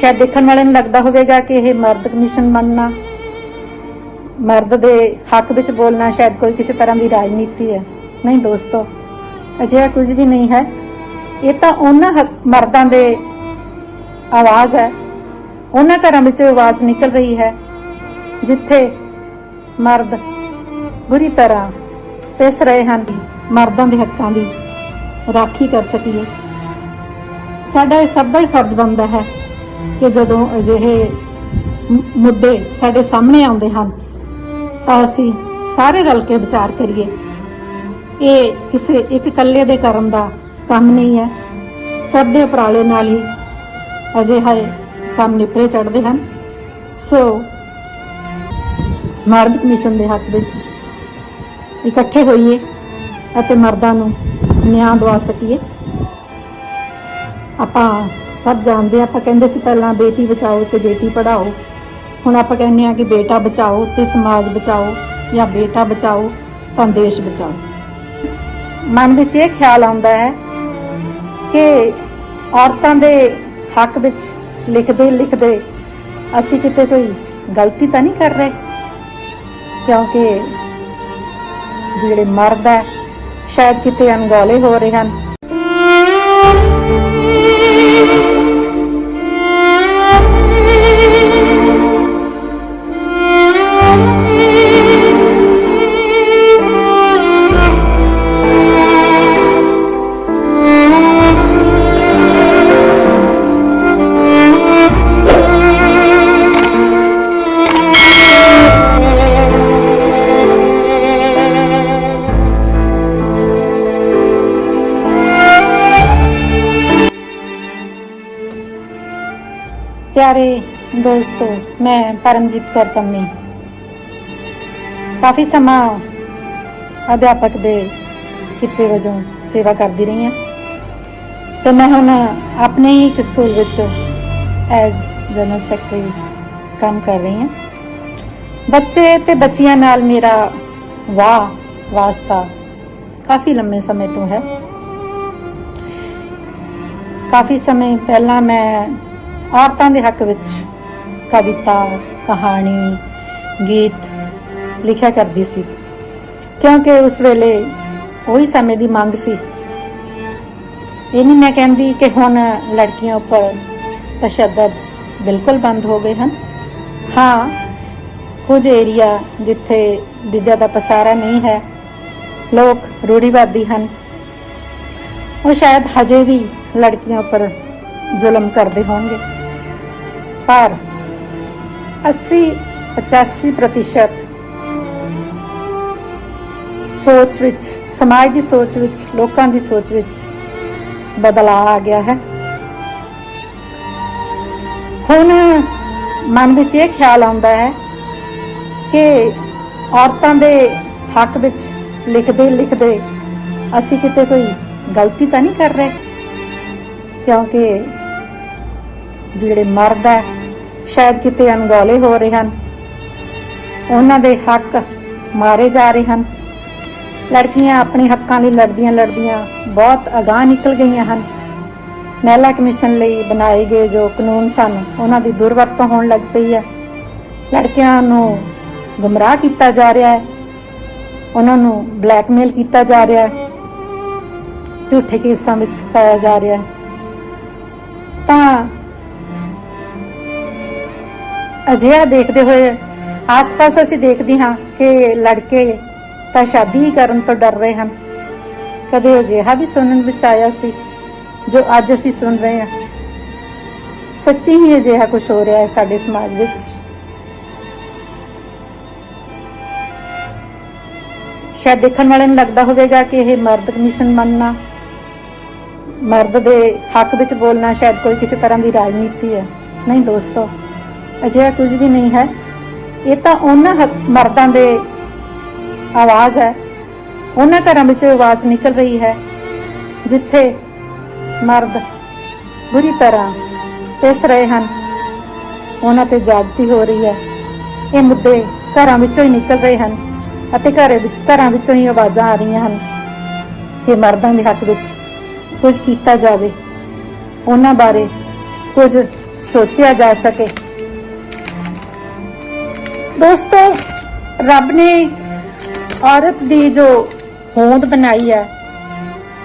ਸ਼ਾਇਦ ਦੇਖਣ ਵਾਲੇ ਨੂੰ ਲੱਗਦਾ ਹੋਵੇਗਾ ਕਿ ਇਹ ਮਰਦ ਕਮਿਸ਼ਨ ਮੰਨਣਾ, ਮਰਦ ਦੇ ਹੱਕ ਵਿੱਚ ਬੋਲਣਾ ਸ਼ਾਇਦ ਕੋਈ ਕਿਸੇ ਤਰ੍ਹਾਂ ਦੀ ਰਾਜਨੀਤੀ ਹੈ। ਨਹੀਂ ਦੋਸਤੋ, ਅਜਿਹਾ ਕੁਝ ਵੀ ਨਹੀਂ ਹੈ। ਇਹ ਤਾਂ ਉਹਨਾਂ ਹੱਕ- ਮਰਦਾਂ ਦੇ ਆਵਾਜ਼ ਹੈ। ਉਹਨਾਂ ਘਰਾਂ ਵਿੱਚੋਂ ਆਵਾਜ਼ ਨਿਕਲ ਰਹੀ ਹੈ, ਜਿੱਥੇ ਮਰਦ ਬੁਰੀ ਤਰ੍ਹਾਂ ਪਿਸ ਰਹੇ ਹਨ, ਮਰਦਾਂ ਦੇ ਹੱਕਾਂ ਦੀ ਰਾਖੀ ਕਰ ਸਕੀਏ। ਸਾਡਾ ਇਹ ਸਭ ਦਾ ਹੀ ਫਰਜ਼ ਬਣਦਾ ਹੈ। ਕਿ ਜਦੋਂ ਅਜਿਹੇ ਮੁੱਦੇ ਸਾਡੇ ਸਾਹਮਣੇ ਆਉਂਦੇ ਹਨ, ਤਾਂ ਅਸੀਂ ਸਾਰੇ ਰਲ ਕੇ ਵਿਚਾਰ ਕਰੀਏ। ਇਹ ਕਿਸੇ ਇੱਕ ਇਕੱਲੇ ਦੇ ਕਰਨ ਦਾ ਕੰਮ ਨਹੀਂ ਹੈ। ਸਭ ਦੇ ਉਪਰਾਲੇ ਨਾਲ ਹੀ ਅਜਿਹਾ ਕੰਮ ਨਿਪਰੇ ਚੜਦੇ ਹਨ। ਸੋ ਮਰਦ ਕਮਿਸ਼ਨ ਦੇ ਹੱਕ ਵਿੱਚ ਇਕੱਠੇ ਹੋਈਏ ਅਤੇ ਮਰਦਾਂ ਨੂੰ ਨਿਆਂ ਦਵਾ ਸਕੀਏ। ਆਪਾਂ ਸਭ ਜਾਣਦੇ ਹਾਂ, ਆਪਾਂ ਕਹਿੰਦੇ ਸੀ ਪਹਿਲਾਂ ਬੇਟੀ ਬਚਾਓ ਤੇ ਬੇਟੀ ਪੜਾਓ ਹੁਣ ਆਪਾਂ ਕਹਿੰਦੇ ਆ ਕਿ ਬੇਟਾ ਬਚਾਓ ਤੇ ਸਮਾਜ ਬਚਾਓ ਜਾਂ ਬੇਟਾ ਬਚਾਓ ਤਾਂ ਦੇਸ਼ ਬਚਾਓ। ਮਨ ਵਿੱਚ ਇਹ ਖਿਆਲ ਆਉਂਦਾ ਹੈ ਕਿ ਔਰਤਾਂ ਦੇ ਹੱਕ ਵਿੱਚ ਲਿਖਦੇ ਲਿਖਦੇ ਅਸੀਂ ਕਿਤੇ ਕੋਈ ਗਲਤੀ ਤਾਂ ਨਹੀਂ ਕਰ ਰਹੇ? ਕਿਉਂਕਿ ਜਿਹੜੇ ਮਰਦ ਹੈ ਸ਼ਾਇਦ ਕਿਤੇ ਅਣਗੌਲੇ ਹੋ ਰਹੇ ਹਨ। ਪਿਆਰੇ ਦੋਸਤੋ, ਮੈਂ ਪਰਮਜੀਤ ਕੌਰ ਪੰਮੀ। ਕਾਫੀ ਸਮਾਂ ਅਧਿਆਪਕ ਦੇ ਕਿੱਤੇ ਵਜੋਂ ਸੇਵਾ ਕਰਦੀ ਰਹੀ ਹਾਂ। ਤੇ ਮੈਂ ਹੁਣ ਆਪਣੇ ਹੀ ਇੱਕ ਸਕੂਲ ਵਿੱਚ ਐਜ਼ ਜਨਰਲ ਸੈਕਟਰੀ ਕੰਮ ਕਰ ਰਹੀ ਹਾਂ। ਬੱਚੇ ਤੇ ਬੱਚੀਆਂ ਨਾਲ ਮੇਰਾ ਵਾਹ ਵਾਸਤਾ ਕਾਫੀ ਲੰਮੇ ਸਮੇਂ ਤੋਂ ਹੈ। ਕਾਫੀ ਸਮੇਂ ਪਹਿਲਾਂ ਮੈਂ ਔਰਤਾਂ ਦੇ ਹੱਕ ਵਿੱਚ ਕਵਿਤਾ, ਕਹਾਣੀ, ਗੀਤ ਲਿਖਿਆ ਕਰਦੀ ਸੀ। ਕਿਉਂਕਿ ਉਸ ਵੇਲੇ ਉਹੀ ਸਮੇਂ ਦੀ ਮੰਗ ਸੀ। ਇਹ ਨਹੀਂ ਮੈਂ ਕਹਿੰਦੀ ਕਿ ਹੁਣ ਲੜਕੀਆਂ ਉੱਪਰ ਤਸ਼ੱਦਦ ਬਿਲਕੁਲ ਬੰਦ ਹੋ ਗਏ ਹਨ। ਹਾਂ, ਕੁਝ ਏਰੀਆ ਜਿੱਥੇ ਵਿਦਿਆ ਦਾ ਪਸਾਰਾ ਨਹੀਂ ਹੈ, ਲੋਕ ਰੂੜੀਵਾਦੀ ਹਨ। ਉਹ ਸ਼ਾਇਦ ਹਜੇ ਵੀ ਲੜਕੀਆਂ ਉੱਪਰ ਜ਼ੁਲਮ ਕਰਦੇ ਹੋਣਗੇ। ਪਰ 80 85% ਸੋਚ ਵਿੱਚ, ਸਮਾਜ ਦੀ ਸੋਚ ਵਿੱਚ, ਲੋਕਾਂ ਦੀ ਸੋਚ ਵਿੱਚ ਬਦਲਾਅ ਆ ਗਿਆ ਹੈ। ਹੁਣ ਮਨ ਵਿੱਚ ਇਹ ਖਿਆਲ ਆਉਂਦਾ ਹੈ ਕਿ ਔਰਤਾਂ ਦੇ ਹੱਕ ਵਿੱਚ ਲਿਖਦੇ ਲਿਖਦੇ ਅਸੀਂ ਕਿਤੇ ਕੋਈ ਗਲਤੀ ਤਾਂ ਨਹੀਂ ਕਰ ਰਹੇ? ਕਿਉਂਕਿ ਜਿਹੜੇ ਮਰਦ ਹੈ ਸ਼ਾਇਦ ਕਿਤੇ ਅਣਗੌਲੇ ਹੋ ਰਹੇ ਹਨ। ਉਹਨਾਂ ਦੇ ਹੱਕ ਮਾਰੇ ਜਾ ਰਹੇ ਹਨ। ਲੜਕੀਆਂ ਆਪਣੇ ਹੱਕਾਂ ਲਈ ਲੜਦੀਆਂ ਲੜਦੀਆਂ ਬਹੁਤ ਅਗਾਹ ਨਿਕਲ ਗਈਆਂ ਹਨ। ਮਹਿਲਾ ਕਮਿਸ਼ਨ ਲਈ ਬਣਾਏ ਗਏ ਜੋ ਕਾਨੂੰਨ ਸਨ, ਉਹਨਾਂ ਦੀ ਦੁਰਵਰਤੋਂ ਹੋਣ ਲੱਗ ਪਈ ਹੈ। ਲੜਕਿਆਂ ਨੂੰ ਗੁੰਮਰਾਹ ਕੀਤਾ ਜਾ ਰਿਹਾ ਹੈ। ਉਹਨਾਂ ਨੂੰ ਬਲੈਕਮੇਲ ਕੀਤਾ ਜਾ ਰਿਹਾ ਹੈ। ਝੂਠੇ ਕੇਸਾਂ ਵਿੱਚ ਫਸਾਇਆ ਜਾ ਰਿਹਾ ਹੈ। ਤਾਂ ਅਜਿਹਾ ਦੇਖਦੇ ਹੋਏ ਆਸ-ਪਾਸ ਅਸੀਂ ਦੇਖਦੇ ਹਾਂ ਕਿ ਲੜਕੇ ਤਾਂ ਸ਼ਾਦੀ ਕਰਨ ਤੋਂ ਡਰ ਰਹੇ ਹਨ। ਕਦੇ ਅਜਿਹਾ ਵੀ ਸੁਣਨ ਵਿੱਚ ਆਇਆ ਸੀ, ਜੋ ਅੱਜ ਅਸੀਂ ਸੁਣ ਰਹੇ ਹਾਂ। ਸੱਚੀ ਹੀ ਅਜਿਹਾ ਕੁਝ ਹੋ ਰਿਹਾ ਹੈ ਸਾਡੇ ਸਮਾਜ ਵਿੱਚ। ਸ਼ਾਇਦ ਦੇਖਣ ਵਾਲੇ ਨੂੰ ਲੱਗਦਾ ਹੋਵੇਗਾ ਕਿ ਇਹ ਮਰਦ ਕਮਿਸ਼ਨ ਮੰਨਣਾ, ਮਰਦ ਦੇ ਹੱਕ ਵਿੱਚ ਬੋਲਣਾ ਸ਼ਾਇਦ ਕੋਈ ਕਿਸੇ ਤਰ੍ਹਾਂ ਦੀ ਰਾਜਨੀਤੀ ਹੈ। ਨਹੀਂ ਦੋਸਤੋ ਅਜਿਹਾ ਕੁਝ ਵੀ ਨਹੀਂ ਹੈ। ਇਹ ਤਾਂ ਉਹਨਾਂ ਹੱਕ- ਮਰਦਾਂ ਦੇ ਆਵਾਜ਼ ਹੈ। ਉਹਨਾਂ ਘਰਾਂ ਵਿੱਚੋਂ ਆਵਾਜ਼ ਨਿਕਲ ਰਹੀ ਹੈ, ਜਿੱਥੇ ਮਰਦ ਬੁਰੀ ਤਰ੍ਹਾਂ ਪਿਸ ਰਹੇ ਹਨ। ਉਹਨਾਂ ਤੇ ਜਾਗਤੀ ਹੋ ਰਹੀ ਹੈ। ਇਹ ਮੁੱਦੇ ਘਰਾਂ ਵਿੱਚੋਂ ਹੀ ਨਿਕਲ ਰਹੇ ਹਨ ਅਤੇ ਘਰੇ ਵਿੱਚ ਘਰਾਂ ਵਿੱਚੋਂ ਹੀ ਆਵਾਜ਼ਾਂ ਆ ਰਹੀਆਂ ਹਨ ਕਿ ਮਰਦਾਂ ਦੇ ਹੱਕ ਵਿੱਚ ਕੁਝ ਕੀਤਾ ਜਾਵੇ। ਉਹਨਾਂ ਬਾਰੇ ਕੁਝ ਸੋਚਿਆ ਜਾ ਸਕੇ। ਦੋਸਤੋ, ਰੱਬ ਨੇ ਔਰਤ ਦੀ ਜੋ ਹੋਂਦ ਬਣਾਈ ਹੈ,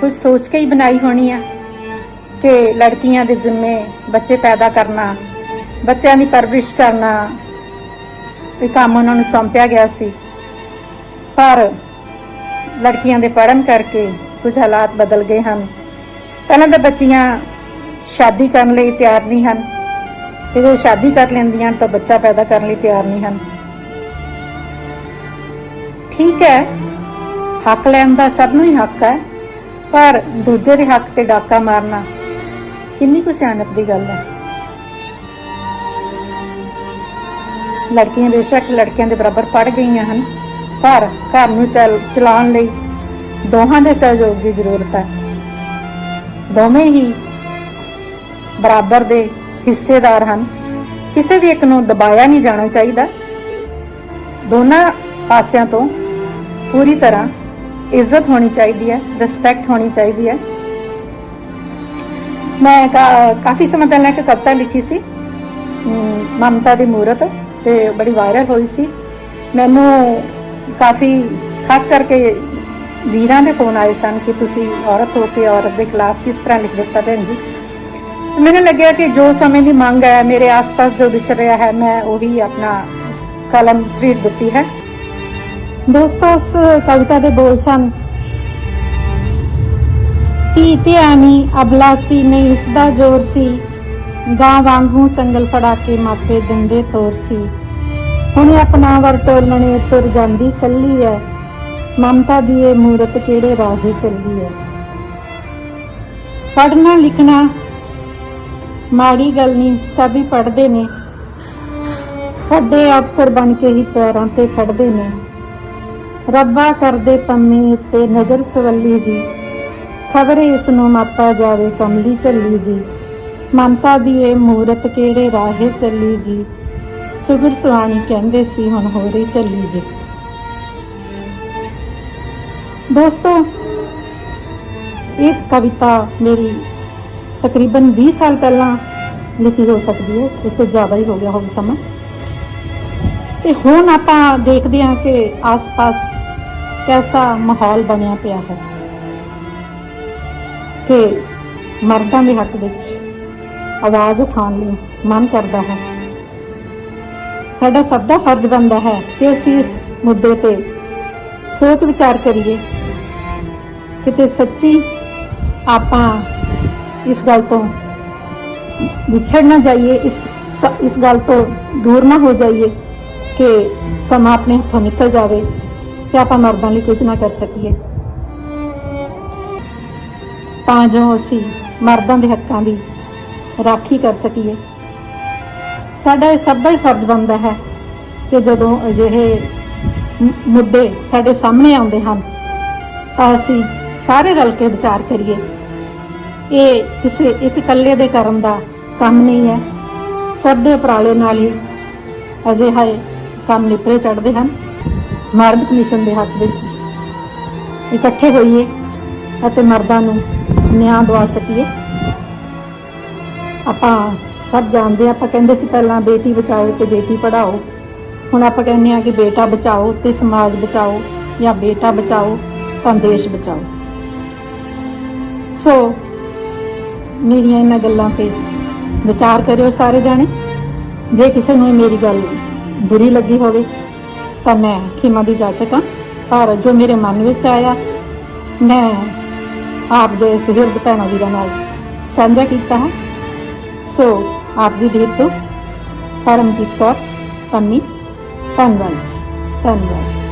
ਕੁਝ ਸੋਚ ਕੇ ਹੀ ਬਣਾਈ ਹੋਣੀ ਆ ਕਿ ਲੜਕੀਆਂ ਦੇ ਜ਼ਿੰਮੇ ਬੱਚੇ ਪੈਦਾ ਕਰਨਾ, ਬੱਚਿਆਂ ਦੀ ਪਰਵਰਿਸ਼ ਕਰਨਾ, ਇਹ ਕੰਮ ਉਹਨਾਂ ਨੂੰ ਸੌਂਪਿਆ ਗਿਆ ਸੀ। ਪਰ ਲੜਕੀਆਂ ਦੇ ਪੜਨ ਕਰਕੇ ਕੁਝ ਹਾਲਾਤ ਬਦਲ ਗਏ ਹਨ। ਪਹਿਲਾਂ ਤਾਂ ਬੱਚੀਆਂ ਸ਼ਾਦੀ ਕਰਨ ਲਈ ਤਿਆਰ ਨਹੀਂ ਹਨ ਤੇ ਜੇ ਸ਼ਾਦੀ ਕਰ ਲੈਂਦੀਆਂ ਤਾਂ ਬੱਚਾ ਪੈਦਾ ਕਰਨ ਲਈ ਤਿਆਰ ਨਹੀਂ ਹਨ। ਠੀਕ ਹੈ। ਹੱਕ ਲੈਣ ਦਾ ਸਭ ਨੂੰ ਹੀ ਹੱਕ ਹੈ, ਪਰ ਦੂਜੇ ਦੇ ਹੱਕ ਤੇ ਡਾਕਾ ਮਾਰਨਾ ਕਿੰਨੀ ਕੁ ਸਿਆਣਪ ਦੀ ਗੱਲ ਹੈ। ਲੜਕੀਆਂ ਬੇਸ਼ੱਕ ਲੜਕਿਆਂ ਦੇ ਬਰਾਬਰ ਪੜ ਗਈਆਂ ਹਨ, ਪਰ ਘਰ ਨੂੰ ਚਲਾਉਣ ਲਈ ਦੋਹਾਂ ਦੇ ਸਹਿਯੋਗ ਦੀ ਜ਼ਰੂਰਤ ਹੈ। ਦੋਵੇਂ ਹੀ ਬਰਾਬਰ ਦੇ ਹਿੱਸੇਦਾਰ ਹਨ। ਕਿਸੇ ਵੀ ਇੱਕ ਨੂੰ ਦਬਾਇਆ ਨਹੀਂ ਜਾਣਾ ਚਾਹੀਦਾ। ਦੋਨਾਂ ਪਾਸਿਆਂ ਤੋਂ ਪੂਰੀ ਤਰ੍ਹਾਂ ਇੱਜ਼ਤ ਹੋਣੀ ਚਾਹੀਦੀ ਹੈ ਰਿਸਪੈਕਟ ਹੋਣੀ ਚਾਹੀਦੀ ਹੈ। ਮੈਂ ਕਾ- ਕਾਫੀ ਸਮਾਂ ਪਹਿਲਾਂ ਇੱਕ ਕਵਿਤਾ ਲਿਖੀ ਸੀ ਮਮਤਾ ਦੀ ਮੂਰਤ ਤੇ ਬੜੀ ਵਾਇਰਲ ਹੋਈ ਸੀ। ਮੈਨੂੰ ਕਾਫੀ, ਖਾਸ ਕਰਕੇ ਵੀਰਾਂ ਦੇ ਫੋਨ ਆਏ ਸਨ ਕਿ ਤੁਸੀਂ ਔਰਤ ਹੋ ਕੇ ਔਰਤ ਦੇ ਖਿਲਾਫ ਕਿਸ ਤਰ੍ਹਾਂ ਲਿਖ ਦਿੱਤਾ ਭੈਣ ਜੀ। ਮੈਨੂੰ ਲੱਗਿਆ ਕਿ ਜੋ ਸਮੇਂ ਦੀ ਮੰਗ ਹੈ, ਮੇਰੇ ਆਸ-ਪਾਸ ਜੋ ਵਿਚਰ ਰਿਹਾ ਹੈ, ਮੈਂ ਉਹੀ ਆਪਣਾ ਕਲਮ ਸਵੀਟ ਦਿੱਤੀ ਹੈ। ਦੋਸਤੋ, ਉਸ ਕਵਿਤਾ ਦੇ ਬੋਲ ਸਨ, ਧੀ ਧਿਆਨੀ ਅਬਲਾਸੀ ਨੇ ਇਸ ਦਾ ਜ਼ੋਰ ਸੀ। ਗਾਂ ਵਾਂਗੂ ਸੰਗਲ ਫੜਾ ਕੇ ਮਾਪੇ ਦਿੰਦੇ ਤੋਰ ਸੀ। ਹੁਣ ਆਪਣਾ ਵਰ ਟੋਲਣੇ ਤੁਰ ਜਾਂਦੀ ਕੱਲੀ ਐ। ਮਮਤਾ ਦੀ ਇਹ ਮੂਰਤ ਕਿਹੜੇ ਰਾਹੇ ਚੱਲੀ ਐ? ਪੜਨਾ ਲਿਖਣਾ ਮਾੜੀ ਗੱਲ ਨਹੀਂ ਸਭ ਹੀ ਪੜਦੇ ਨੇ। ਵੱਡੇ ਅਫਸਰ ਬਣ ਕੇ ਹੀ ਪੈਰਾਂ ਤੇ ਖੜਦੇ ਨੇ। ਰੱਬਾ ਕਰਦੇ ਪੰਮੇ ਉੱਤੇ ਨਜ਼ਰ ਸਵੱਲੀ ਜੀ। ਖਬਰੇ ਇਸ ਨੂੰ ਮਾਤਾ ਜਾਵੇ ਕਮਲੀ ਚੱਲੀ ਜੀ। ਮਮਤਾ ਦੀ ਇਹ ਮੂਰਤ ਕਿਹੜੇ ਰਾਹੇ ਚੱਲੀ ਜੀ? ਸੁਗਰ ਸੁਆਣੀ ਕਹਿੰਦੇ ਸੀ ਹੁਣ ਹੋਰੇ ਚੱਲੀ ਜੀ। ਦੋਸਤੋ, ਇਹ ਕਵਿਤਾ ਮੇਰੀ ਤਕਰੀਬਨ 20 ਸਾਲ ਪਹਿਲਾਂ ਲਿਖੀ ਹੋ ਸਕਦੀ ਹੈ। ਇਸ ਤੋਂ ਜ਼ਿਆਦਾ ਹੀ ਹੋ ਗਿਆ ਹੋਵੇ ਸਮਾਂ। ਤੇ ਹੁਣ ਆਪਾਂ ਦੇਖਦੇ ਹਾਂ ਕਿ ਆਸ-ਪਾਸ ਕੈਸਾ ਮਾਹੌਲ ਬਣਿਆ ਪਿਆ ਹੈ ਕਿ ਮਰਦਾਂ ਦੇ ਹੱਕ ਵਿੱਚ ਆਵਾਜ਼ ਉਠਾਉਣ ਲਈ ਮਨ ਕਰਦਾ ਹੈ। ਸਾਡਾ ਸਭ ਦਾ ਫਰਜ਼ ਬਣਦਾ ਹੈ ਕਿ ਅਸੀਂ ਇਸ ਮੁੱਦੇ ਤੇ ਸੋਚ ਵਿਚਾਰ ਕਰੀਏ ਕਿਤੇ ਸੱਚੀ ਆਪਾਂ ਇਸ ਗੱਲ ਤੋਂ ਵਿਛੜ ਨਾ ਜਾਈਏ, ਇਸ ਇਸ ਗੱਲ ਤੋਂ ਦੂਰ ਨਾ ਹੋ ਜਾਈਏ ਕਿ ਸਮਾਂ ਆਪਣੇ ਹੱਥੋਂ ਨਿਕਲ ਜਾਵੇ। ਤੇ ਆਪਾਂ ਮਰਦਾਂ ਲਈ ਕੁਝ ਨਾ ਕਰ ਸਕੀਏ। ਤਾਂ ਜੋ ਅਸੀਂ ਮਰਦਾਂ ਦੇ ਹੱਕਾਂ ਦੀ ਰਾਖੀ ਕਰ ਸਕੀਏ। ਸਾਡਾ ਇਹ ਸਭ ਦਾ ਹੀ ਫਰਜ਼ ਬਣਦਾ ਹੈ ਕਿ ਜਦੋਂ ਅਜਿਹੇ ਮੁੱਦੇ ਸਾਡੇ ਸਾਹਮਣੇ ਆਉਂਦੇ ਹਨ, ਤਾਂ ਅਸੀਂ ਸਾਰੇ ਰਲ ਕੇ ਵਿਚਾਰ ਕਰੀਏ। ਇਹ ਕਿਸੇ ਇੱਕ ਇਕੱਲੇ ਦੇ ਕਰਨ ਦਾ ਕੰਮ ਨਹੀਂ ਹੈ। ਸਭ ਦੇ ਉਪਰਾਲੇ ਨਾਲ ਹੀ ਅਜਿਹਾ ਕੰਮ ਲਿਪਰੇ ਚੜਦੇ ਹਨ। ਮਰਦ ਕਮਿਸ਼ਨ ਦੇ ਹੱਕ ਵਿੱਚ ਇਕੱਠੇ ਹੋਈਏ ਅਤੇ ਮਰਦਾਂ ਨੂੰ ਨਿਆਂ ਦਵਾ ਸਕੀਏ। ਆਪਾਂ ਸਭ ਜਾਣਦੇ ਆਪਾਂ ਕਹਿੰਦੇ ਸੀ ਪਹਿਲਾਂ ਬੇਟੀ ਬਚਾਓ ਤੇ ਬੇਟੀ ਪੜਾਓ ਹੁਣ ਆਪਾਂ ਕਹਿੰਦੇ ਆ ਕਿ ਬੇਟਾ ਬਚਾਓ ਤੇ ਸਮਾਜ ਬਚਾਓ ਜਾਂ ਬੇਟਾ ਬਚਾਓ ਤਾਂ ਦੇਸ਼ ਬਚਾਓ। ਸੋ, ਮੇਰੀਆਂ ਇਹਨਾਂ ਗੱਲਾਂ ਤੇ ਵਿਚਾਰ ਕਰਿਓ ਸਾਰੇ ਜਾਣੇ। ਜੇ ਕਿਸੇ ਨੂੰ ਮੇਰੀ ਗੱਲ ਬੁਰੀ ਲੱਗੀ ਹੋਵੇ ਤਾਂ ਮੈਂ ਖਿਮਾ ਦੀ ਜਾਚਕ ਹਾਂ ਪਰ ਜੋ ਮੇਰੇ ਮਨ ਵਿੱਚ ਆਇਆ, ਮੈਂ ਆਪ ਜੇ ਸੁਹਿਰਦ ਭੈਣਾਂ ਵੀਰਾਂ ਨਾਲ ਸਾਂਝਾ ਕੀਤਾ ਹੈ। ਸੋ ਆਪ ਜੀ ਦੀ ਤੋਂ ਪਰਮਜੀਤ ਕੌਰ ਪੰਨੀ ਧੰਨਵਾਦ ਜੀ, ਧੰਨਵਾਦ।